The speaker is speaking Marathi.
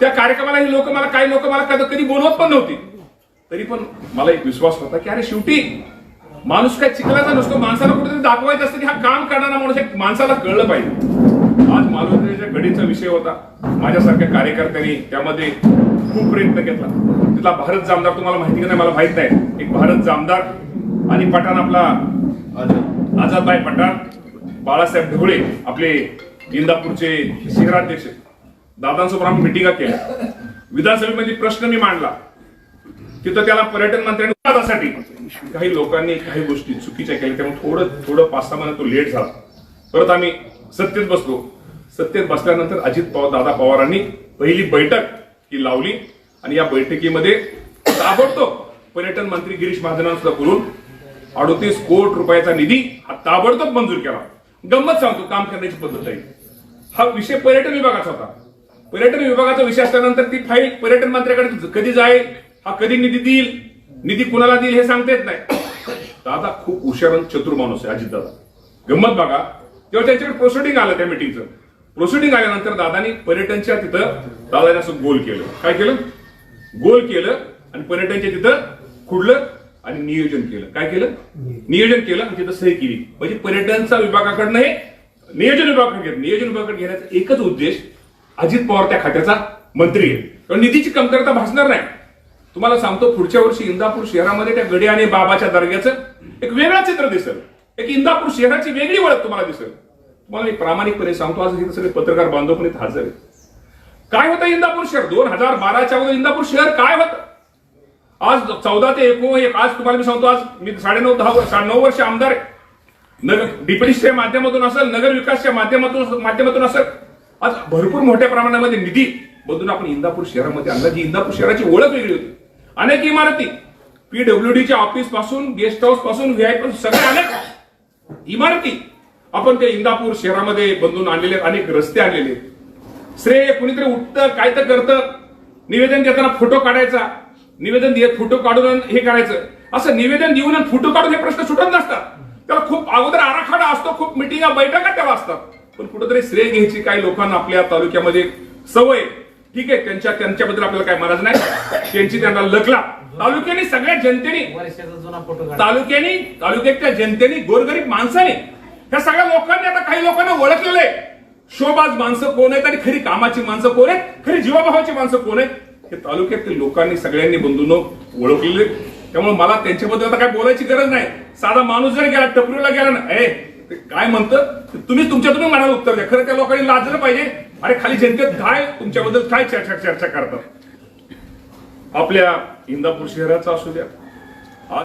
त्या कार्यक्रमाला हे लोक मला काही लोक मला कधी कधी बोलवत पण नव्हती. तरी पण मला एक विश्वास होता की अरे शेवटी माणूस काय चिखलाचा नसतो माणसाला कुठेतरी दाखवायचं असतं की हा काम करणारा माणूस एक माणसाला कळलं पाहिजे. आज मालवणच्या घडीचा विषय होता. माझ्यासारख्या कार्यकर्त्यांनी त्यामध्ये खूप प्रयत्न घेतला तिथला भारत जामदार तुम्हाला माहिती का नाही? मला माहीत नाही. एक भारत जामदार आणि पठाण आपला आझादभाई पठाण बाळासाहेब ढवळे आपले इंदापूरचे शहराध्यक्ष. दादांसोबत आम्ही मिटिंगा केल्या विधानसभेमध्ये प्रश्न मी मांडला. तिथं त्याला पर्यटन मंत्र्यांनी काही लोकांनी काही गोष्टी चुकीच्या केल्या त्यामुळे थोडं थोडं पाच सहा महिन्यात तो लेट झाला. परत आम्ही सत्तेत बसलो. सत्तेत बसल्यानंतर अजित पवार दादा पवारांनी पहिली बैठक ही लावली आणि या बैठकीमध्ये ताबडतोब पर्यटन मंत्री गिरीश महाजनांसुद्धा बोलून अडोतीस कोट रुपयाचा निधी हा ताबडतोब मंजूर केला. गंमत सांगतो काम करण्याची पद्धत आहे हा विषय पर्यटन विभागाचा होता. पर्यटन विभागाचा विषय असल्यानंतर ती फाईल पर्यटन मंत्र्याकडे कधी जाईल हा कधी निधी देईल निधी कुणाला देईल हे सांगता येत नाही. दादा खूप हुशार चतुर माणूस आहे अजित दादा. गंमत बघा. तेव्हा त्यांच्याकडे प्रोसिडिंग आलं त्या मिटिंगचं प्रोसिडिंग आल्यानंतर दादानी पर्यटनच्या तिथं दादाने असं गोल केलं. काय केलं? गोल केलं आणि पर्यटनच्या तिथं खुडलं आणि नियोजन केलं. काय केलं? नियोजन केलं आणि तिथं सही केली. म्हणजे पर्यटनचा विभागाकडनं हे नियोजन विभागाकडे घेत नियोजन विभागाकडे घेण्याचा एकच उद्देश अजित पवार त्या खात्याचा मंत्री आहे. कारण निधीची कमतरता भासणार नाही. तुम्हाला सांगतो पुढच्या वर्षी इंदापूर शहरामध्ये त्या गडी आणि बाबाच्या दर्ग्याचं एक वेगळं चित्र दिसेल. एक इंदापूर शहराची वेगळी ओळख तुम्हाला दिसेल. तुम्हाला मी प्रामाणिकपणे सांगतो आज हे सगळे पत्रकार बांधव पण इथे हजर आहेत. काय होतं इंदापूर शहर? दोन हजार बाराच्या अगोदर इंदापूर शहर काय होतं? आज चौदा ते एकोण एक आज तुम्हाला मी सांगतो आज मी साडेनऊ दहा वर्ष नऊ वर्ष आमदार आहे. नगर डिप्युटीच्या माध्यमातून असेल नगर विकासच्या माध्यमातून माध्यमातून असेल. आज भरपूर मोठ्या प्रमाणामध्ये निधी मधून आपण इंदापूर शहरामध्ये आणला जी इंदापूर शहराची ओळख वेगळी होती. अनेक इमारती पीडब्ल्यूडीच्या ऑफिसपासून गेस्ट हाऊसपासून व्हीआयपी सगळे अनेक इमारती आपण त्या इंदापूर शहरामध्ये बंधून आणलेले अनेक रस्ते आणलेले श्रेय कुणीतरी उठतं काय तर करतं निवेदन देताना फोटो काढायचा निवेदन देत फोटो काढून हे करायचं. असं निवेदन देऊन फोटो काढून हे प्रश्न सुटत नसतात. त्याला खूप अगोदर आराखडा असतो खूप मिटिंगा बैठका त्याला असतात. पण कुठेतरी श्रेय घ्यायची काही लोकांना आपल्या तालुक्यामध्ये सवय. ठीक आहे त्यांच्या त्यांच्याबद्दल आपल्याला काय महाराज नाही. त्यांची त्यांना लकला तालुक्याने सगळ्या जनतेने तालुक्याने तालुक्याच्या जनतेने गोरगरीब माणसाने ह्या सगळ्या लोकांनी आता काही लोकांना ओळखलेलं आहे. शोबाज माणसं कोण आहेत आणि खरी कामाची माणसं कोण आहेत? खरी जीवाभावाची माणसं कोण आहेत? हे तालुक्यातील लोकांनी सगळ्यांनी बंधून ओळखलेले त्यामुळे मला त्यांच्याबद्दल आता काय बोलायची गरज नाही. साधा माणूस जर गेला टपरीला गेला ना ए काय म्हणतं तुम्ही तुमच्या तुम्ही मनाला उत्तर द्या. खरं त्या लोकांनी लाजलं पाहिजे. अरे खाली जनतेत काय तुमच्याबद्दल काय चर्चा चर्चा करतात? आपल्या इंदापूर शहराचा असू द्या